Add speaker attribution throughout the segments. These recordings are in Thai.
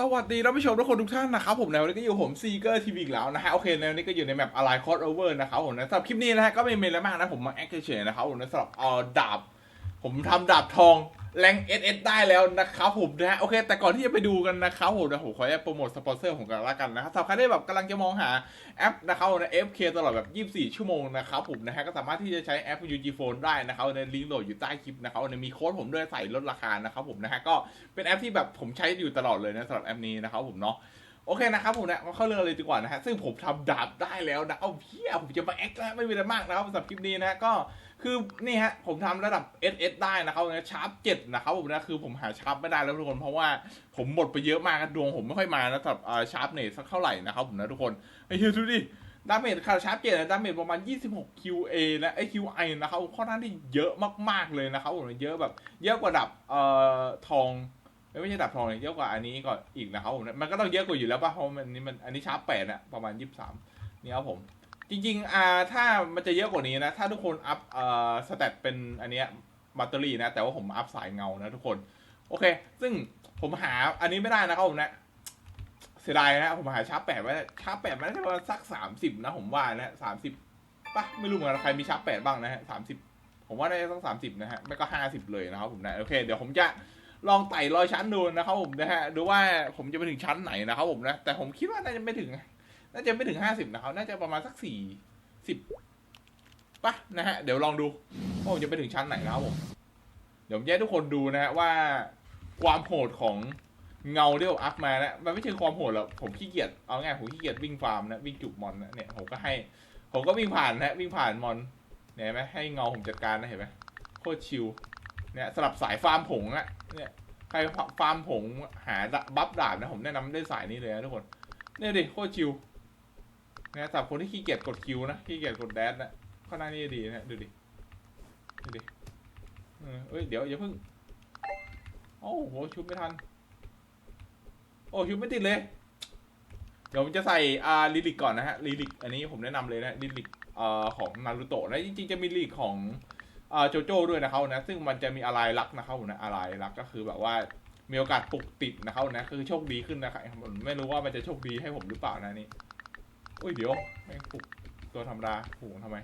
Speaker 1: สวัสดีท่านผู้ชมทุกคนทุกท่านนะครับผมในวันนี้ก็อยู่ผมซีเกอร์ทีวีอีกแล้วนะฮะโอเคในวันนี้ก็อยู่ในแมปอะไรคอร์ o โอเวอร์นะครับผมนะสำหรับคลิปนี้นะฮะก็ไม่มีอะไรมากนะผมมาแอคเฉยๆนะครับผมนะสำหรับเออดาบ ผมทำดาบทอง แรงเอสเอสได้แล้วนะครับผมนะฮะโอเค แต่ก่อนที่จะไปดูกันนะครับผมนะผมขออนุญาตโปรโมทสปอนเซอร์ของกันละกันนะครับสำหรับใครที่แบบกำลังจะมองหาแอปนะครับใน FK ตลอดแบบ 24 ชั่วโมงนะครับผมนะฮะก็สามารถที่จะใช้แอป UG Phone ได้นะครับในลิงก์โหลดอยู่ใต้คลิปนะครับในมีโค้ดผมด้วยใส่ลดราคานะครับผมนะฮะก็เป็นแอปที่แบบผมใช้อยู่ตลอดเลยนะสำหรับแอปนี้นะครับผมเนาะโอเคนะครับผมเนี่ยมาเข้าเรื่องเลยดีกว่านะฮะซึ่งผมทำดาบได้แล้วนะเอาเพี้ยผมจะมาแอคแล้วไม่มีอะไรมากนะครับสำหรับคลิปนี้นะฮะก็ คือนี่ฮะผมทำระดับ SS ได้นะครับนะชาร์ปเจ็ดนะครับผมนะคือผมหาชาร์ปไม่ได้แล้วทุกคนเพราะว่าผมหมดไปเยอะมากดวงผมไม่ค่อยมานะสำหรับชาร์ปเนสักเท่าไหร่นะครับผมนะทุกคนไอ้เหี้ยดูดิดาเมจคาชาร์ปเจ็ดนะดาเมจประมาณ 26 QA นะไอ้ QI นะครับค่อนข้างที่เยอะมาก ๆ เลยนะครับผมเยอะแบบ เยอะกว่าดับเอ่อทองไม่ใช่ดับทองเลยเยอะกว่าอันนี้ก็อีกนะครับผมนะมันก็ต้องเยอะกว่าอยู่แล้วป่ะเพราะมันนี่มันอันนี้ชาร์ปแปดนะประมาณ 23นี่ครับผม จริงๆอ่าถ้ามันจะเยอะกว่านี้นะ ถ้าทุกคนอัพเอ่อสเตตเป็นอันเนี้ยบัตเตอรี่นะ แต่ว่าผมอัพสายเงานะทุกคน โอเค ซึ่งผมหาอันนี้ไม่ได้นะครับผมนะ เสียดายนะ ผมหาชาร์ปแปดไว้ชาร์ปแปดมันได้ประมาณสักสามสิบนะ ผมว่านะสามสิบป่ะไม่รู้เหมือนกันใครมีชาร์ปแปดบ้างนะฮะสามสิบผมว่าได้ต้องสามสิบนะฮะไม่ก็ห้าสิบเลยนะครับผมนะโอเค เดี๋ยวผมจะลองไต่รอยชั้นดูนะครับผมนะฮะดูว่าผมจะไปถึงชั้นไหนนะครับผมนะ แต่ผมคิดว่าน่าจะไม่ถึง น่าจะไม่ถึงห้าสิบนะครับ น่าจะประมาณสักสี่สิบปะนะฮะ เดี๋ยวลองดูว่าผมจะไปถึงชั้นไหนนะครับผม เดี๋ยวผมจะให้ทุกคนดูนะฮะว่าความโหดของเงาที่ผมอัพมานะ มันไม่ใช่ความโหดหรอก ผมขี้เกียจ เอาง่ายผมขี้เกียจวิ่งฟาร์มนะ วิ่งจุกมอนนะเนี่ย ผมก็ให้ ผมก็วิ่งผ่านนะ วิ่งผ่านมอน เนี่ยเห็นไหมให้เงาผมจัดการนะเห็นไหมโคตรชิลเนี่ยสลับสายฟาร์มผงอะเนี่ยใครฟาร์มผงหาบัฟดาบนะผมแนะนำได้สายนี้เลยนะทุกคน เนี่ยดิโคตรชิล นะสำหรับคนที่ขี้เกียจกดคิวนะขี้เกียจกดแดนนะข้อหน้านี่ดีนะดูดิดูดิเอ้ยเดี๋ยวอย่าเพิ่งโอ้โหชุบไม่ทัน โอ้ชุบไม่ติดเลย เดี๋ยวผมจะใส่อ่าลิลิกก่อนนะฮะลิลิกอันนี้ผมแนะนำเลยนะลิลิกเอ่อของนารูโตะนะจริงๆจะมีลิลิกของอ่าโจโจ้ด้วยนะครับนะ ซึ่งมันจะมีอะไรลักนะครับนะอะไรลักก็คือแบบว่ามีโอกาสปลุกติดนะครับนะคือโชคดีขึ้นนะครับผมไม่รู้ว่ามันจะโชคดีให้ผมหรือเปล่านะนี่ อุ้ยเดี๋ยวแม่งปลุกตัวธรรมดาผูกทำไม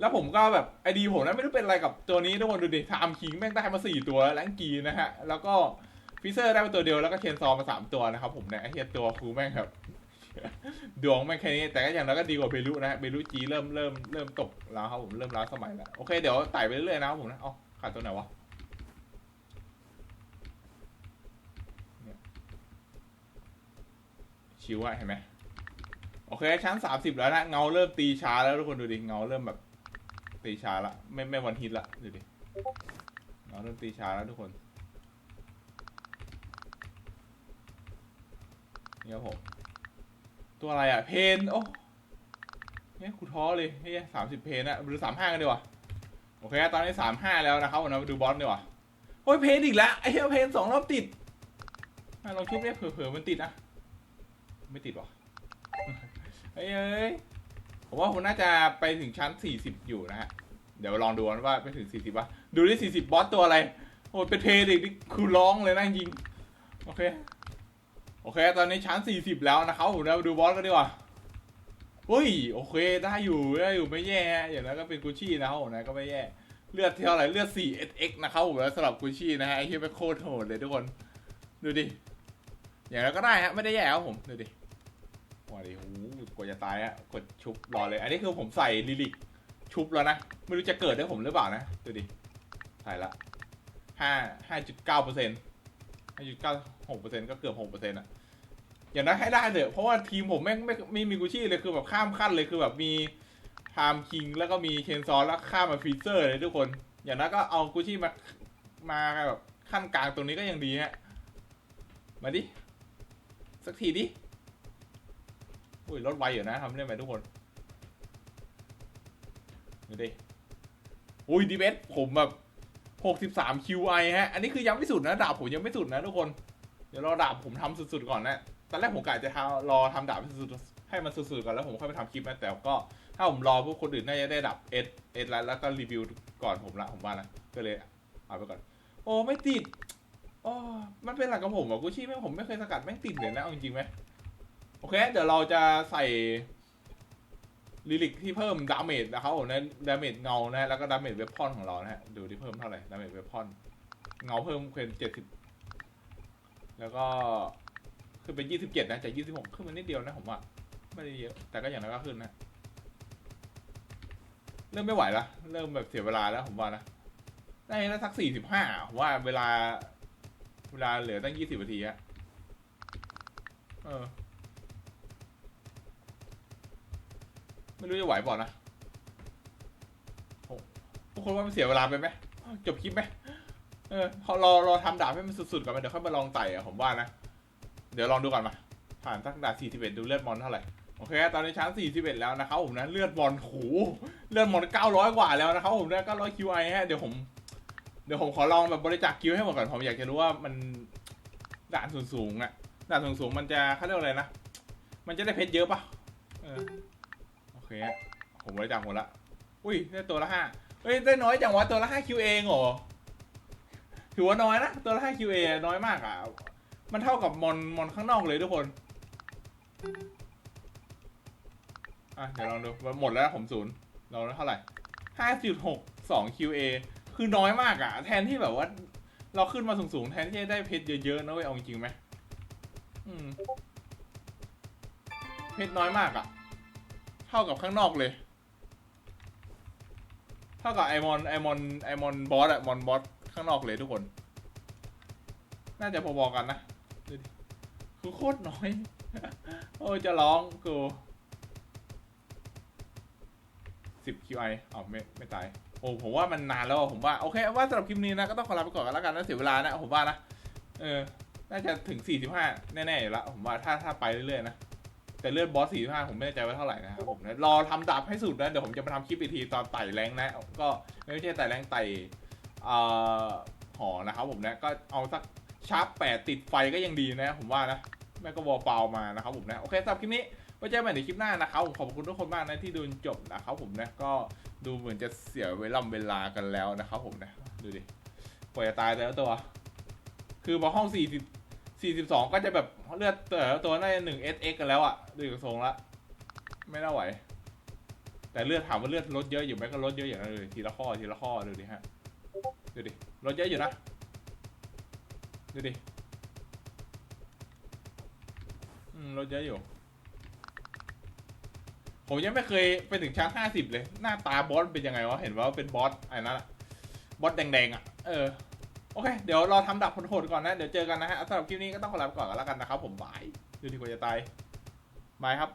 Speaker 1: แล้วผมก็แบบไอดีผมนะไม่รู้เป็นอะไรกับตัวนี้ทุกคนดูดิไทม์คิงแม่งได้มาสี่ตัวแรงกีนะฮะ แล้วก็ฟิเซอร์ได้มาตัวเดียวแล้วก็เชนซอมาสามตัวนะครับผมเนี่ยไอเฮียตัวคูแม่งครับดวงแม่งแค่นี้แต่ก็อย่างน้อยก็ดีกว่าเบลุนะฮะเบลุจีเริ่มเริ่มเริ่มตกแล้วครับผมเริ่มล้าสมัยแล้ว โอเคเดี๋ยวไต่ไปเรื่อยๆนะครับผมนะอ๋อขาดตัวไหนวะ ชิวอะเห็นไหมโอเค ชั้นสามสิบแล้วนะ เงาเริ่มตีช้าแล้วทุกคนดูดิ เงาเริ่มแบบ ตีช้าละ ไม่ไม่วันฮิตละดูดิ เงาเริ่มตีช้าแล้วทุกคน นี่ครับผม ตัวอะไรอะเพน โอ้เนี่ยกูท้อเลยเฮ้ยสามสิบเพนอะหรือสามห้ากันดีกว่า โอเค ตอนนี้สามห้าแล้วนะครับวันนี้มาดูบอสดีกว่าโอ้ยเพนอีกแล้วไอ้เหี้ยเพนสองรอบติดลองชุบเนี่ยเผื่อๆมันติดนะ ไม่ติดหรอเฮ้ยเยผมว่าผมน่าจะไปถึงชั้น 40 อยู่นะฮะ เดี๋ยวลองดูกันว่าไปถึง 40ป่ะ ดูดิ40 บอสตัวอะไร โอ้ยเป็นเพย์ดิคือร้องเลยนะจริง โอเค โอเค ตอนนี้ชั้น 40 แล้วนะครับผมเราดูบอสกันดีกว่าเฮ้ย โอเค ได้อยู่ ได้อยู่ไม่แย่ อย่างนั้นก็เป็นกุชชี่นะครับผมนะก็ไม่แย่ เลือดเท่าไหร่ เลือด 4 SX นะครับผมแล้วสำหรับกุชชี่นะฮะ ไอ้ที่ไม่โคตรโหดเลยทุกคน ดูดิ อย่างนั้นก็ได้ฮะไม่ได้แย่ครับผมดูดิว้าดิโอ้โหกว่าจะตายฮะกดชุบรอเลย อันนี้คือผมใส่ลิลิกชุบแล้วนะ ไม่รู้จะเกิดได้ผมหรือเปล่านะดูดิใส่ละห้าห้าจุดเก้าเปอร์เซ็นต์ห้าจุดเก้าหกเปอร์เซ็นต์ก็เกือบหกเปอร์เซ็นต์อะอย่างนั้นให้ได้เถอะเพราะว่าทีมผมแม่งไม่ไม่มีกุชชี่เลยคือแบบข้ามขั้นเลยคือแบบมีไทม์คิงแล้วก็มีเชนซอนแล้วข้ามมาฟีเซอร์เลยทุกคน อย่างนั้นก็เอากุชชี่มามาแบบขั้นกลางตรงนี้ก็ยังดีฮะ มาดิ สักทีดิ อุ้ยรถไวอยู่นะทำได้ไหมทุกคน ดูดิ อุ้ยดีเบสผมแบบหกสิบสาม QI ฮะ อันนี้คือยังไม่สุดนะ ดาบผมยังไม่สุดนะทุกคน เดี๋ยวรอดาบผมทำสุดๆก่อนนะ ตอนแรกผมกะจะทารอทำดาบให้สุดๆให้มันสุดๆก่อนแล้วผมค่อยไปทำคลิปนะ แต่ก็ถ้าผมรอพวกคนอื่นน่าจะได้ดับเอสเอสแล้วแล้วก็รีวิวก่อนผมละผมว่านะ ก็เลยเอาไปก่อน โอ้ไม่ติด อ๋อมันเป็นหลักกับผมอะกูชี่แม่งผมไม่เคยสกัดแม่งติดเลยนะเอาจริงๆไหมโอเค เดี๋ยวเราจะใส่ลิลิกที่เพิ่มดาเมจนะครับผมนะดาเมจเงานะฮะแล้วก็ดาเมจเวพอนของเรานะฮะดูที่เพิ่มเท่าไหร่ดาเมจเวพอนเงาเพิ่มเป็นเจ็ดสิบแล้วก็ขึ้นเป็นยี่สิบเจ็ดนะจากยี่สิบหกขึ้นมานิดเดียวนะผมว่าไม่ได้เยอะแต่ก็อย่างนั้นก็ขึ้นนะเริ่มไม่ไหวละเริ่มแบบเสียเวลาแล้วผมว่านะได้แล้วสักสี่สิบห้าว่าเวลา เวลาเหลือตั้งยี่สิบนาทีอะเออ ไม่รู้จะไหวเปล่านะโอ้ทุกคนว่ามันเสียเวลาไปไหมจบคลิปไหมเออพอรอรอทำดาบให้มันสุดๆก่อนไหมเดี๋ยวค่อยมาลองไต่อะผมว่านะ เดี๋ยวลองดูก่อนมา ผ่านสักดาบสี่สิบเอ็ดดูเลือดมอนเท่าไหร่ โอเค ตอนนี้ชั้นสี่สิบเอ็ดแล้วนะครับผมนะ เลือดมอนโหเลือดมอนเก้าร้อยกว่าแล้วนะครับผมนะเก้าร้อยคิวไอฮะ เดี๋ยวผม เดี๋ยวผมขอลองแบบบริจาคคิวให้หมดก่อนผมอยากจะรู้ว่ามันด่านสูงๆอะด่านสูงๆมันจะเขาเรียกว่าอะไรนะ มันจะได้เพชรเยอะปะเออโอเคผมบริจาคหมดละ อุ้ยได้ตัวละห้าเฮ้ยได้น้อยจังวะตัวละห้าคิวเองเหรอถือว่าน้อยนะตัวละห้าคิวเอน้อยมากอะมันเท่ากับมอนมอนข้างนอกเลยทุกคนอะเดี๋ยวลองดูหมดแล้วผมศูนย์เราเท่าไหร่ห้าจุดหกสอง QA คือน้อยมากอะแทนที่แบบว่า เราขึ้นมาสูงๆ แทนที่จะได้เพชรเยอะๆนะเว้ยเอาจริงไหมอืม เพชรน้อยมากอะเท่ากับข้างนอกเลย เท่ากับไอมอนไอมอนไอมอนบอสอะมอนบอสข้างนอกเลยทุกคน น่าจะพอๆกันนะดูดิคือโคตรน้อย โอ้จะร้องกูสิบ QI อ๋อไม่ไม่ตาย โอ้ผมว่ามันนานแล้วผมว่าโอเคว่าสำหรับคลิปนี้นะก็ต้องขอลาไปก่อนกันแล้วกันนะเสียเวลานะผมว่านะเออ น่าจะถึง 45 แน่ๆอยู่แล้วผมว่าถ้าถ้าไปเรื่อยๆนะแต่เลือดบอส 45 ผมไม่แน่ใจว่าเท่าไหร่นะครับผมนะรอทำดาบให้สุดนะเดี๋ยวผมจะมาทำคลิปอีกทีตอนไต่แรงนะ ก็ไม่ใช่ไต่แรงไต่เอ่อหอนะครับผมนะก็เอาสักชาร์ปแปดติดไฟก็ยังดีนะผมว่านะแม่ก็วอลเปล่ามานะครับผมนะโอเคสำหรับคลิปนี้ ไว้เจอกันใหม่ในคลิปหน้านะครับผมขอบคุณทุกคนมากนะที่ดูจนจบนะครับผมนะก็ดูเหมือนจะเสียเวลาเวลากันแล้วนะครับผมนะดูดิกว่าจะตายแต่ละตัว คือพอห้อง40 42ก็จะแบบเลือดแต่ละตัวน่าจะหนึ่ง SX กันแล้วอะดูจากทรงละไม่น่าไหว แต่เลือดถามว่าเลือดลดเยอะอยู่ไหมก็ลดเยอะอย่างนั้นเลยทีละข้อทีละข้อดูดิฮะดูดิลดเยอะอยู่นะดูดิ อืมลดเยอะอยู่ ผมยังไม่เคยไปถึงชั้นห้าสิบเลย หน้าตาบอสเป็นยังไงวะ เห็นว่าเป็นบอสไอ้นั่นอะบอสแดงๆอะ เออ โอเค เดี๋ยวรอทำดับโหดๆก่อนนะ เดี๋ยวเจอกันนะฮะสำหรับคลิปนี้ก็ต้องขอลาไปก่อนกันแล้วกันนะครับผมบายดูดีกว่าจะตายบายครับ